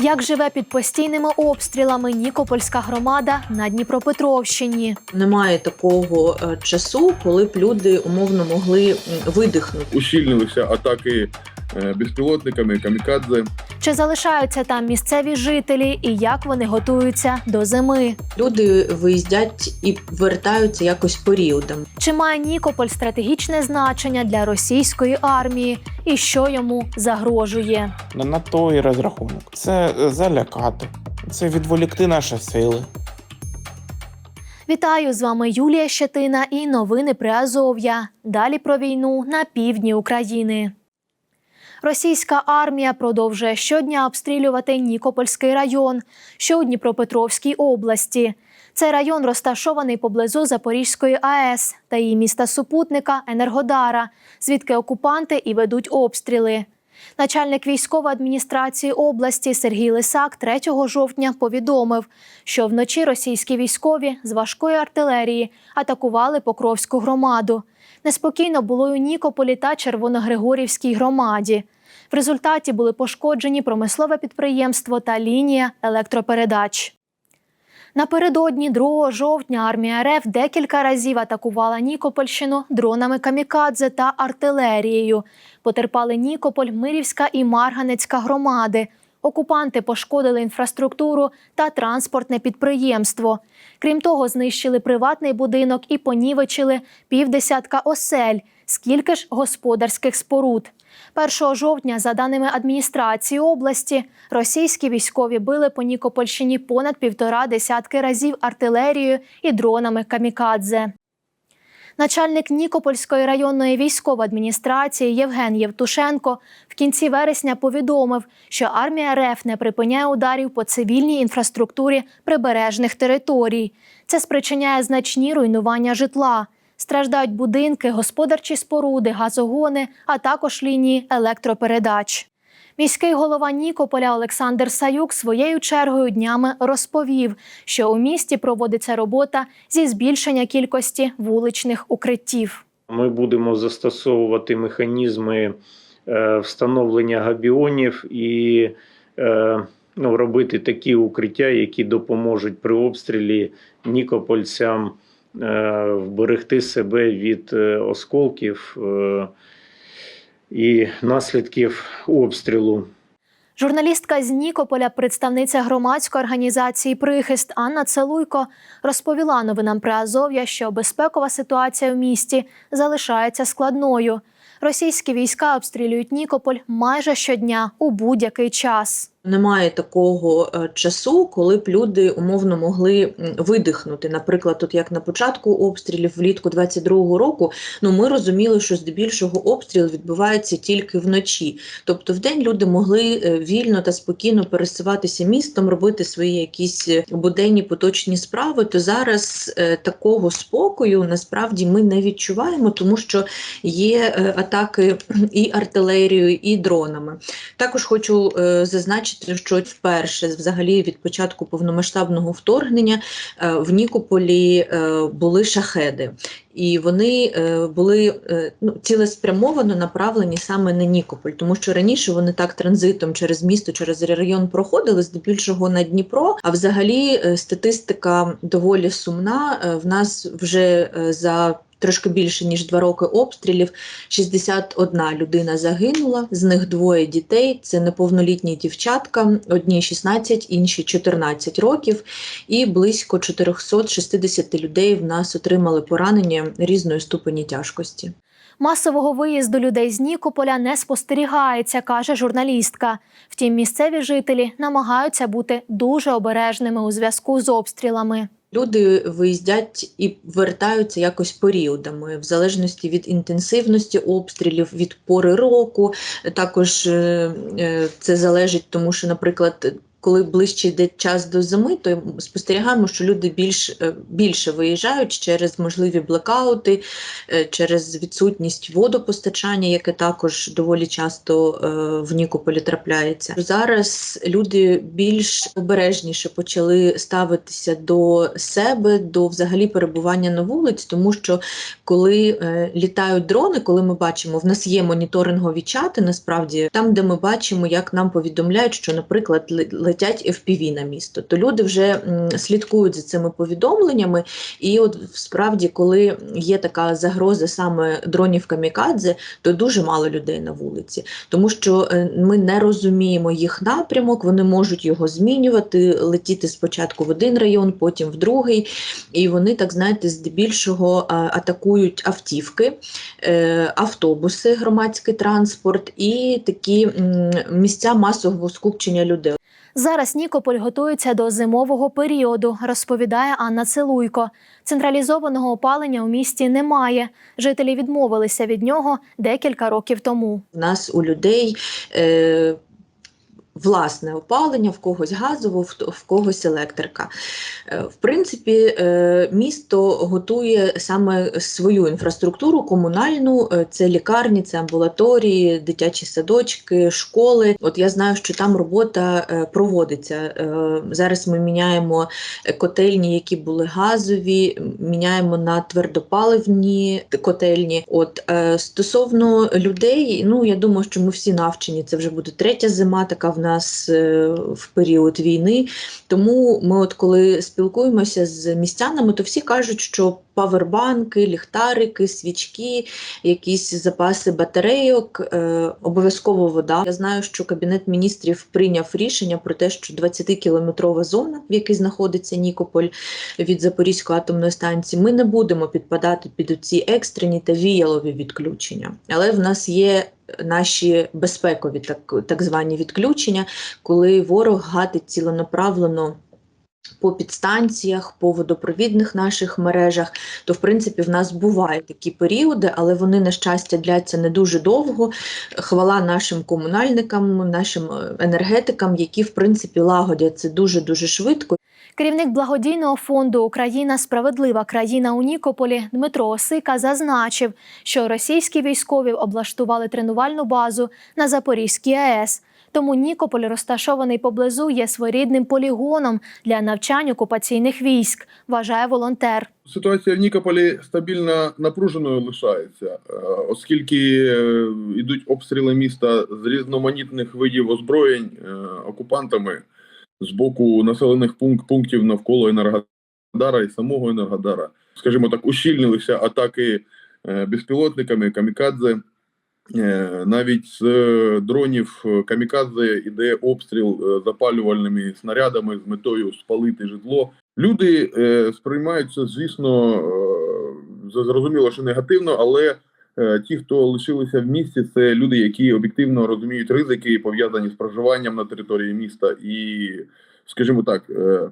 Як живе під постійними обстрілами Нікопольська громада на Дніпропетровщині? Немає такого е, часу, коли б люди умовно могли видихнути. усилилися атаки безпілотниками, камікадзе. Чи залишаються там місцеві жителі і як вони готуються до зими? Люди виїздять і вертаються якось періодом. Чи має Нікополь стратегічне значення для російської армії і що йому загрожує? На, на то і розрахунок. Це е, залякати, це відволікти наші сили. Вітаю з вами Юлія Щетина і новини Приазов'я. Далі про війну на півдні України. Російська армія продовжує щодня обстрілювати Нікопольський район, що у Дніпропетровській області. Цей район розташований поблизу Запорізької АЕС та її міста супутника Енергодара, звідки окупанти і ведуть обстріли. Начальник військової адміністрації області Сергій Лисак 3 жовтня повідомив, що вночі російські військові з важкої артилерії атакували Покровську громаду. Неспокійно було й у Нікополі та Червоногригорівській громаді. В результаті були пошкоджені промислове підприємство та лінія електропередач. Напередодні 2 жовтня армія РФ декілька разів атакувала Нікопольщину дронами камікадзе та артилерією. Потерпали Нікополь, Мирівська і Марганецька громади. Окупанти пошкодили інфраструктуру та транспортне підприємство. Крім того, знищили приватний будинок і понівечили півдесятка осель, скільки ж господарських споруд. 1 жовтня, за даними адміністрації області, російські військові били по Нікопольщині понад півтора десятки разів артилерією і дронами камікадзе. Начальник Нікопольської районної військової адміністрації Євген Євтушенко в кінці вересня повідомив, що армія РФ не припиняє ударів по цивільній інфраструктурі прибережних територій. Це спричиняє значні руйнування житла. Страждають будинки, господарчі споруди, газогони, а також лінії електропередач. Міський голова Нікополя Олександр Саюк своєю чергою днями розповів, що у місті проводиться робота зі збільшення кількості вуличних укриттів. Ми будемо застосовувати механізми е, встановлення габіонів і е, ну, робити такі укриття, які допоможуть при обстрілі нікопольцям е, вберегти себе від осколків і наслідків обстрілу. Журналістка з Нікополя, представниця громадської організації Прихист Анна Целуйко розповіла новинам при Азов'я, що безпекова ситуація в місті залишається складною. Російські війська обстрілюють Нікополь майже щодня у будь-який час. Немає такого е, часу, коли б люди умовно могли видихнути. Наприклад, от як на початку обстрілів влітку 22-го року, ну ми розуміли, що здебільшого обстріл відбувається тільки вночі. Тобто, вдень люди могли е, вільно та спокійно пересуватися містом, робити свої якісь е, буденні поточні справи. То зараз такого спокою насправді ми не відчуваємо, тому що є атаки і артилерією, і дронами. Також хочу е, зазначити, що вперше, взагалі, від початку повномасштабного вторгнення е, в Нікополі е, були шахеди. І вони е, були ну, цілеспрямовано направлені саме на Нікополь, тому що раніше вони так транзитом через місто, через район проходили, здебільшого на Дніпро. А взагалі статистика доволі сумна. В нас вже за трошки більше ніж два роки обстрілів 61 людина загинула, з них двоє дітей. Це неповнолітні дівчатка, одні 16, інші 14 років, і близько 460 людей в нас отримали поранення різної ступені тяжкості. Масового виїзду людей з Нікополя не спостерігається, каже журналістка. Втім, місцеві жителі намагаються бути дуже обережними у зв'язку з обстрілами. Люди виїздять і вертаються якось періодами, в залежності від інтенсивності обстрілів, від пори року. Також е, е, це залежить, тому що, наприклад, коли ближче йде час до зими, то спостерігаємо, що люди більш, е, більше виїжджають через можливі блекаути, е, через відсутність водопостачання, яке також доволі часто е, в Нікополі трапляється. Зараз люди більш обережніше почали ставитися до себе, до взагалі перебування на вулиці, тому що коли літають дрони, коли ми бачимо, в нас є моніторингові чати, насправді там, де ми бачимо, як нам повідомляють, що, наприклад, летять FPV на місто. То люди вже слідкують за цими повідомленнями, і от справді, коли є така загроза саме дронів камікадзе, то дуже мало людей на вулиці, тому що е, ми не розуміємо їх напрямок, вони можуть його змінювати, летіти спочатку в один район, потім в другий. І вони, так знаєте, здебільшого атакують автівки, е, автобуси, громадський транспорт і такі місця масового скупчення людей. Зараз Нікополь готується до зимового періоду, розповідає Анна Целуйко. Централізованого опалення у місті немає. Жителі відмовилися від нього декілька років тому. У нас у людей е, власне опалення, в когось газово, в, когось електрика. Е, в принципі, е, місто готує саме свою інфраструктуру комунальну, е, це лікарні, це амбулаторії, дитячі садочки, школи. От я знаю, що там робота проводиться. Зараз ми міняємо котельні, які були газові, міняємо на твердопаливні котельні. От стосовно людей, ну я думаю, що ми всі навчені. Це вже буде третя зима, така в нас е, в період війни. Тому ми, от коли спілкуємося з містянами, то всі кажуть, що павербанки, ліхтарики, свічки, якісь запаси батарейок, е, обов'язково вода. Я знаю, що кабінет міністрів прийняв рішення про те, що 20-кілометрова зона, в якій знаходиться Нікополь від Запорізької атомної станції, ми не будемо підпадати під ці екстрені та віялові відключення. Але в нас є наші безпекові так, так звані відключення, коли ворог гатить ціленаправлено. По підстанціях, по водопровідних наших мережах, то в принципі в нас бувають такі періоди, але вони, на щастя, дляться не дуже довго. Хвала нашим комунальникам, нашим е, енергетикам, які в принципі лагодять це дуже дуже швидко. Керівник благодійного фонду Україна справедлива країна у Нікополі Дмитро Осика зазначив, що російські військові облаштували тренувальну базу на Запорізькій АЕС. Тому Нікополь, розташований поблизу, є своєрідним полігоном для навчань окупаційних військ, вважає волонтер. Ситуація в Нікополі стабільно напруженою лишається, е, оскільки е, йдуть обстріли міста з різноманітних видів озброєнь е, окупантами з боку населених пунк- пунктів навколо Енергодара і самого Енергодара. Скажімо так, ущільнилися атаки е, безпілотниками камікадзе. Е, Навіть з е, дронів камікадзе йде обстріл запалювальними снарядами з метою спалити житло. Люди сприймають це, звісно, зрозуміло, що негативно, але ті, хто лишилися в місті, це люди, які об'єктивно розуміють ризики, пов'язані з проживанням на території міста, і, скажімо так, е,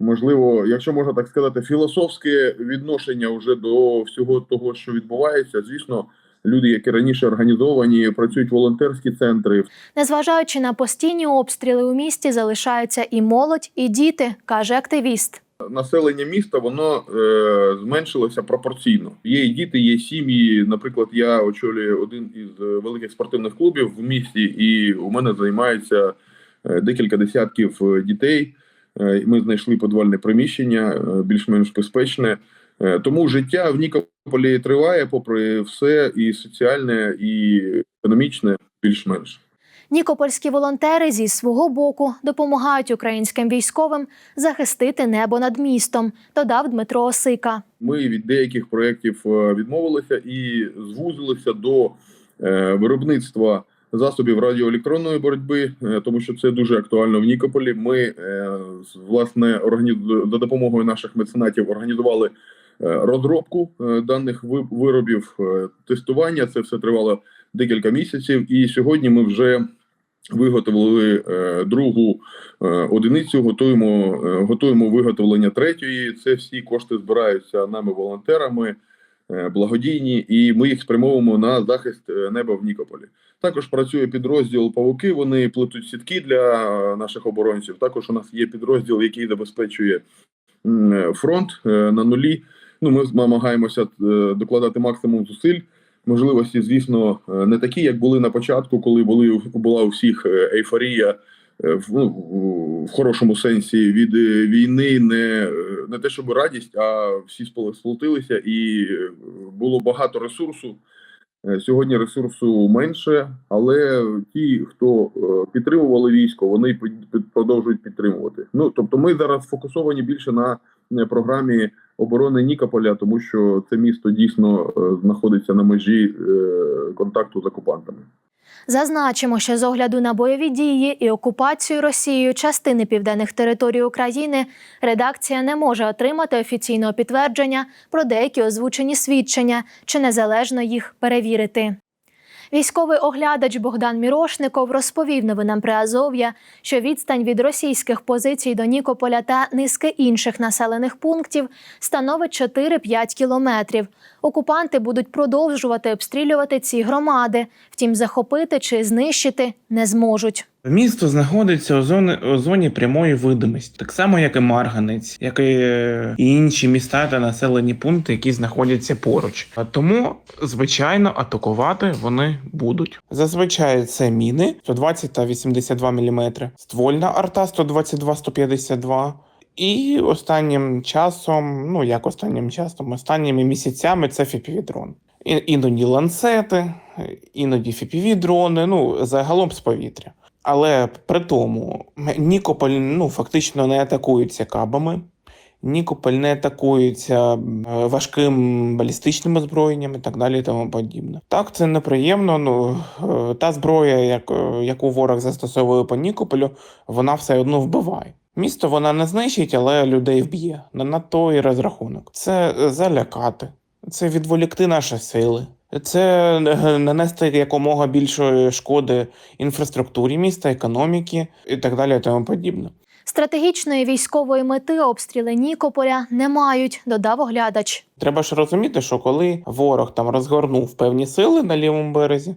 можливо, якщо можна так сказати, філософське відношення вже до всього того, що відбувається, звісно. Люди, які раніше організовані, працюють волонтерські центри, Незважаючи на постійні обстріли у місті, залишаються і молодь, і діти, каже активіст. Населення міста воно е, зменшилося пропорційно. Є і діти, є сім'ї. Наприклад, я очолюю один із е, великих спортивних клубів в місті, і у мене займається е, декілька десятків е, дітей. Ми знайшли підвальне приміщення, більш-менш безпечне. Тому життя в Нікополі триває, попри все, і соціальне, і економічне, більш-менш. Нікопольські волонтери зі свого боку допомагають українським військовим захистити небо над містом, додав Дмитро Осика. Ми від деяких проєктів е, відмовилися і звузилися до е, виробництва засобів радіоелектронної боротьби, е, тому що це дуже актуально в Нікополі. Ми власне за допомогою наших меценатів організували розробку даних виробів, тестування. Це все тривало декілька місяців, і сьогодні ми вже виготовили е, другу е, одиницю. Готуємо, е, готуємо виготовлення третьої. Це всі кошти збираються нами волонтерами, благодійні, і ми їх спрямовуємо на захист неба в Нікополі. Також працює підрозділ Павуки. Вони плетуть сітки для наших оборонців. Також у нас є підрозділ, який забезпечує фронт на нулі. Ну, ми намагаємося докладати максимум зусиль. Можливості, звісно, е, не такі, як були на початку, коли були була у всіх е, ейфорія е, в, ну, в- хорошому сенсі від війни, не, не те, щоб радість, а всі сплотилися, і було багато ресурсу. Сьогодні ресурсу менше, але ті, хто підтримували військо, вони продовжують підтримувати. Ну тобто, ми зараз фокусовані більше на програмі оборони Нікополя, тому що це місто дійсно е, знаходиться на межі е, контакту з окупантами. Зазначимо, що з огляду на бойові дії і окупацію Росією частини південних територій України редакція не може отримати офіційного підтвердження про деякі озвучені свідчення чи незалежно їх перевірити. Військовий оглядач Богдан Мірошников розповів новинам Приазов'я, що відстань від російських позицій до Нікополя та низки інших населених пунктів становить 4-5 кілометрів. Окупанти будуть продовжувати обстрілювати ці громади, втім захопити чи знищити не зможуть. Місто знаходиться у зоні, у зоні прямої видимості, так само як і Марганець, як і, е, і інші міста та населені пункти, які знаходяться поруч. А Тому, звичайно, атакувати вони будуть. Зазвичай це міни 120 та 82 мм, ствольна арта 122-152. І останнім часом, ну як останнім часом, останніми місяцями це фіпівідрон. Іноді ланцети, іноді фіпівідрони, ну загалом з повітря. Але при тому Нікополь ну, фактично не атакується кабами. Нікополь не атакується е, важким балістичним озброєнням і так далі і тому подібне. Так, це неприємно. Ну е, та зброя, е, яку ворог застосовує по Нікополю, вона все одно вбиває. Місто вона не знищить, але людей вб'є. На, то і розрахунок. Це залякати, це відволікти наші сили. Це е, нанести якомога більшої шкоди інфраструктурі міста, економіки і так далі, і тому подібне. Стратегічної військової мети обстріли Нікополя не мають, додав оглядач. Треба ж розуміти, що коли ворог там розгорнув певні сили на лівому березі,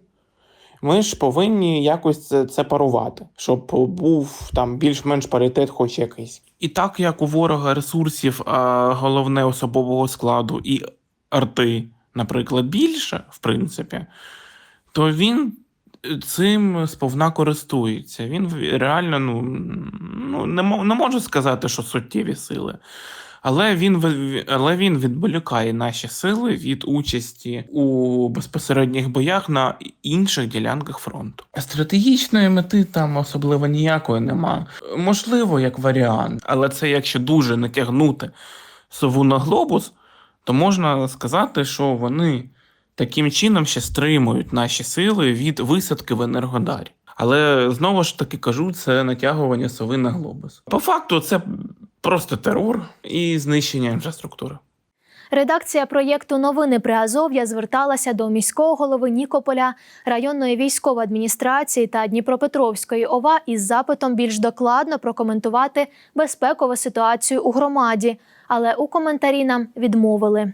ми ж повинні якось це, це парувати, щоб був там більш-менш паритет, хоч якийсь. І так як у ворога ресурсів, а головне особового складу і арти, наприклад, більше, в принципі, то він цим сповна користується. Він реально ну, ну не, мо- не можу сказати, що суттєві сили. Але він, але він відволікає наші сили від участі у безпосередніх боях на інших ділянках фронту. Стратегічної мети там особливо ніякої нема. Можливо, як варіант, але це якщо дуже натягнути сову на глобус, то можна сказати, що вони таким чином ще стримують наші сили від висадки в Енергодарі. Але знову ж таки кажу, це натягування сови на глобус. По факту, це просто терор і знищення інфраструктури. Редакція проєкту Новини Приазов'я зверталася до міського голови Нікополя, районної військової адміністрації та Дніпропетровської ОВА із запитом більш докладно прокоментувати безпекову ситуацію у громаді, але у коментарі нам відмовили.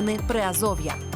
Новини Приазов'я.